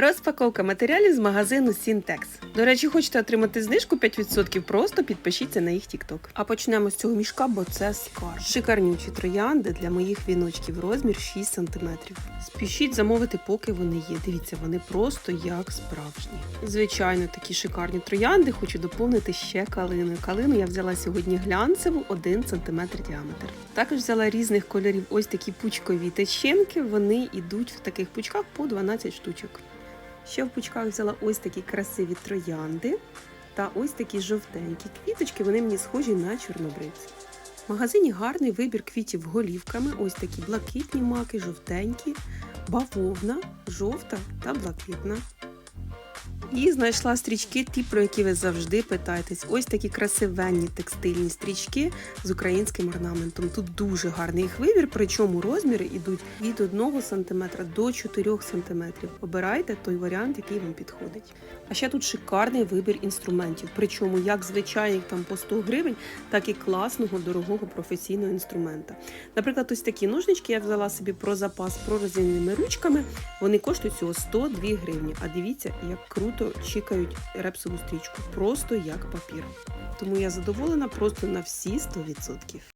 Розпаковка матеріалів з магазину Syntex. До речі, хочете отримати знижку 5%, просто підпишіться на їх TikTok. А почнемо з цього мішка, бо це скарб. Шикарнючі троянди для моїх віночків, розмір 6 см. Спішіть замовити, поки вони є. Дивіться, вони просто як справжні. Звичайно, такі шикарні троянди хочу доповнити ще калиною. Калину я взяла сьогодні глянцеву 1 см діаметр. Також взяла різних кольорів ось такі пучкові течінки. Вони йдуть в таких пучках по 12 штучок. Ще в пучках взяла ось такі красиві троянди та ось такі жовтенькі квіточки. Вони мені схожі на чорнобривці. В магазині гарний вибір квітів голівками. Ось такі блакитні маки, жовтенькі, бавовна, жовта та блакитна. І знайшла стрічки, ті, про які ви завжди питаєтесь. Ось такі красивенні текстильні стрічки з українським орнаментом. Тут дуже гарний їх вибір, причому розміри йдуть від 1 см до 4 см. Обирайте той варіант, який вам підходить. А ще тут шикарний вибір інструментів, причому як звичайних там по 100 гривень, так і класного дорогого професійного інструмента. Наприклад, ось такі ножнички я взяла собі про запас прорезиненими ручками. Вони коштують всього 102 гривні. А дивіться, як круто чікають репсову стрічку, просто як папір. Тому я задоволена просто на всі 100%.